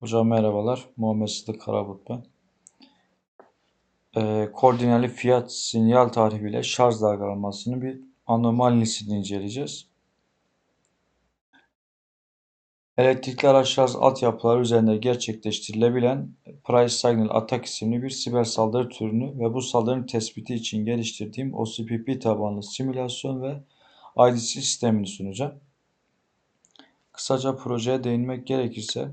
Hocam merhabalar. Muhammed Sıdık Karabut ben. Ee, koordineli fiyat sinyal tarifiyle şarj dalgalanmasının bir anomalisini inceleyeceğiz. Elektrikli araç şarj altyapıları üzerinde gerçekleştirilebilen Price Signal Attack isimli bir siber saldırı türünü ve bu saldırının tespiti için geliştirdiğim OCPP tabanlı simülasyon ve IDC sistemini sunacağım. Kısaca projeye değinmek gerekirse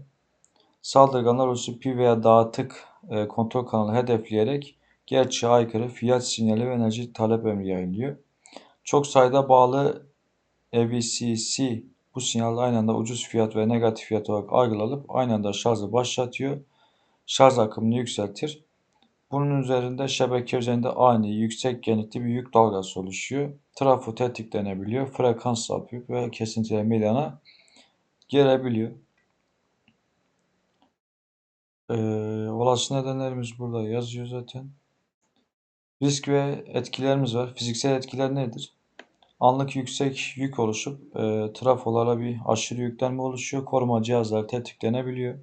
Saldırganlar OCP veya dağıtık e, kontrol kanalı hedefleyerek gerçeğe aykırı fiyat sinyali ve enerji talep emri yayınlıyor. Çok sayıda bağlı EVCC bu sinyal aynı anda ucuz fiyat ve negatif fiyat olarak algılanıp aynı anda şarjı başlatıyor. Şarj akımını yükseltir. Bunun üzerinde şebeke üzerinde ani yüksek genlikli bir yük dalgası oluşuyor. Trafo tetiklenebiliyor. Frekans sapıyor ve kesintiler meydana gelebiliyor. Ee, olası nedenlerimiz burada yazıyor zaten. Risk ve etkilerimiz var. Fiziksel etkiler nedir? Anlık yüksek yük oluşup e, trafolara bir aşırı yüklenme oluşuyor. Koruma cihazları tetiklenebiliyor.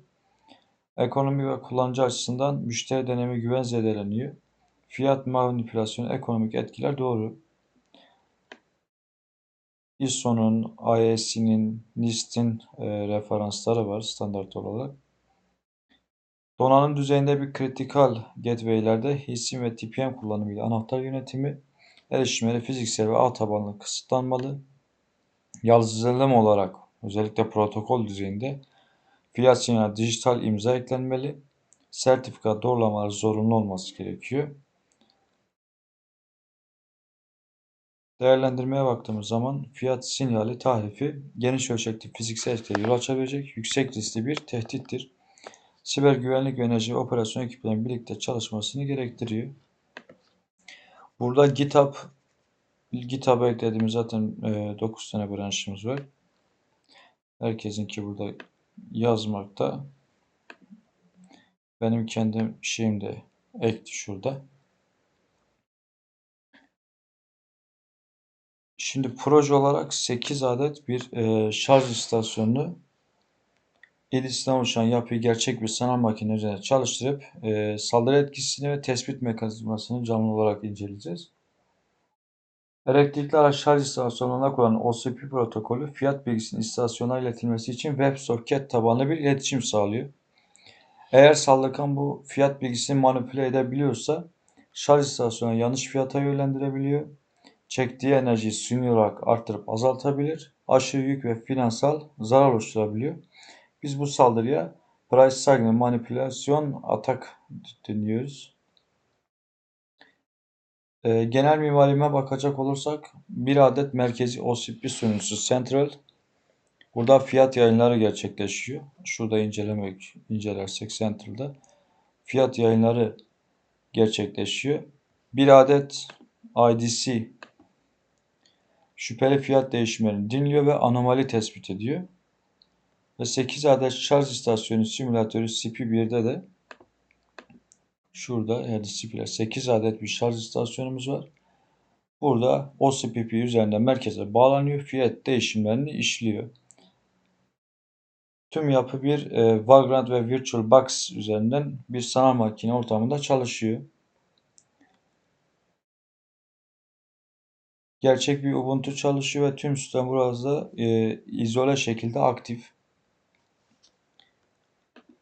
Ekonomi ve kullanıcı açısından müşteri deneyimi güven zedeleniyor. Fiyat manipülasyonu, ekonomik etkiler doğru. ISO'nun, ISC'nin, NIST'in e, referansları var standart olarak. Donanım düzeyinde bir kritikal gateway'lerde HISIM ve TPM kullanımıyla anahtar yönetimi, erişimleri fiziksel ve ağ tabanlı kısıtlanmalı. Yazılım olarak özellikle protokol düzeyinde fiyat sinyali dijital imza eklenmeli. Sertifika doğrulamaları zorunlu olması gerekiyor. Değerlendirmeye baktığımız zaman fiyat sinyali tarifi geniş ölçekli fiziksel etkilere yol açabilecek yüksek riskli bir tehdittir siber güvenlik ve enerji operasyon ekiplerinin birlikte çalışmasını gerektiriyor. Burada GitHub GitHub'a eklediğimiz zaten e, 9 tane branşımız var. Herkesinki burada yazmakta. Benim kendim şeyim de ekti şurada. Şimdi proje olarak 8 adet bir e, şarj istasyonunu Edis'ten oluşan yapıyı gerçek bir sanal makine üzerinde çalıştırıp e, saldırı etkisini ve tespit mekanizmasını canlı olarak inceleyeceğiz. Elektrikli araç şarj istasyonlarına kullanan OCP protokolü fiyat bilgisinin istasyona iletilmesi için WebSocket tabanlı bir iletişim sağlıyor. Eğer saldırgan bu fiyat bilgisini manipüle edebiliyorsa şarj istasyonuna yanlış fiyata yönlendirebiliyor. Çektiği enerjiyi suni olarak arttırıp azaltabilir. Aşırı yük ve finansal zarar oluşturabiliyor. Biz bu saldırıya price signal manipülasyon atak deniyoruz. E, genel mimarime bakacak olursak bir adet merkezi OCP sunucusu Central. Burada fiyat yayınları gerçekleşiyor. Şurada incelemek incelersek Central'da fiyat yayınları gerçekleşiyor. Bir adet IDC şüpheli fiyat değişimlerini dinliyor ve anomali tespit ediyor ve 8 adet şarj istasyonu simülatörü CP1'de de şurada yani CP'ler 8 adet bir şarj istasyonumuz var. Burada o CPP üzerinde merkeze bağlanıyor. Fiyat değişimlerini işliyor. Tüm yapı bir e, Vagrant ve VirtualBox üzerinden bir sanal makine ortamında çalışıyor. Gerçek bir Ubuntu çalışıyor ve tüm sistem burada e, izole şekilde aktif.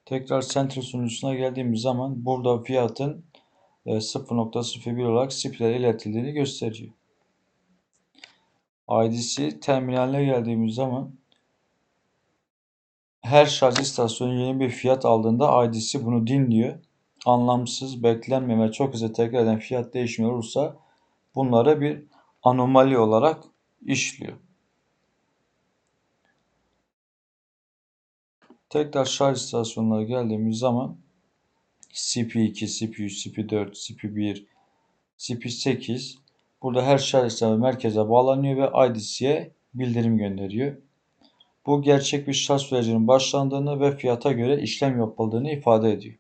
Tekrar Central sunucusuna geldiğimiz zaman burada fiyatın 0.01 e, olarak SIP'lere iletildiğini gösteriyor. IDC terminaline geldiğimiz zaman her şarj istasyonu yeni bir fiyat aldığında IDC bunu dinliyor. Anlamsız, beklenmeme, çok hızlı tekrar eden fiyat değişimi olursa bunları bir anomali olarak işliyor. Tekrar şarj istasyonuna geldiğimiz zaman CP2, CP3, CP4, CP1, CP8 burada her şarj istasyonu merkeze bağlanıyor ve IDC'ye bildirim gönderiyor. Bu gerçek bir şarj sürecinin başlandığını ve fiyata göre işlem yapıldığını ifade ediyor.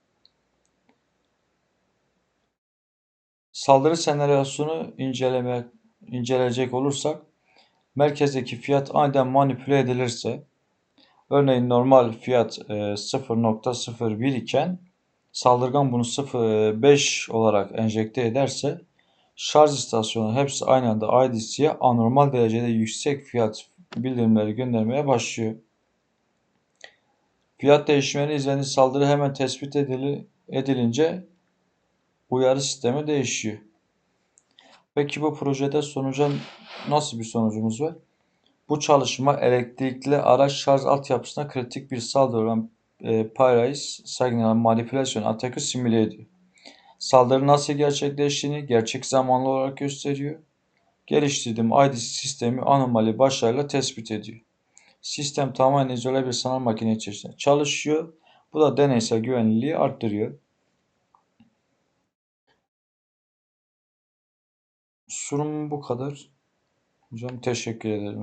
Saldırı senaryosunu inceleme, inceleyecek olursak merkezdeki fiyat aniden manipüle edilirse Örneğin normal fiyat e, 0.01 iken saldırgan bunu 0.5 olarak enjekte ederse şarj istasyonu hepsi aynı anda IDC'ye anormal derecede yüksek fiyat bildirimleri göndermeye başlıyor. Fiyat değişimleri izlediğiniz saldırı hemen tespit edili, edilince uyarı sistemi değişiyor. Peki bu projede sonuca nasıl bir sonucumuz var? Bu çalışma elektrikli araç şarj altyapısına kritik bir saldırı olan e, Pyrase Signal Manipülasyon atakı simüle ediyor. Saldırı nasıl gerçekleştiğini gerçek zamanlı olarak gösteriyor. Geliştirdiğim IDC sistemi anomali başarıyla tespit ediyor. Sistem tamamen izole bir sanal makine içerisinde çalışıyor. Bu da deneysel güvenliliği arttırıyor. Sunumum bu kadar. Hocam teşekkür ederim.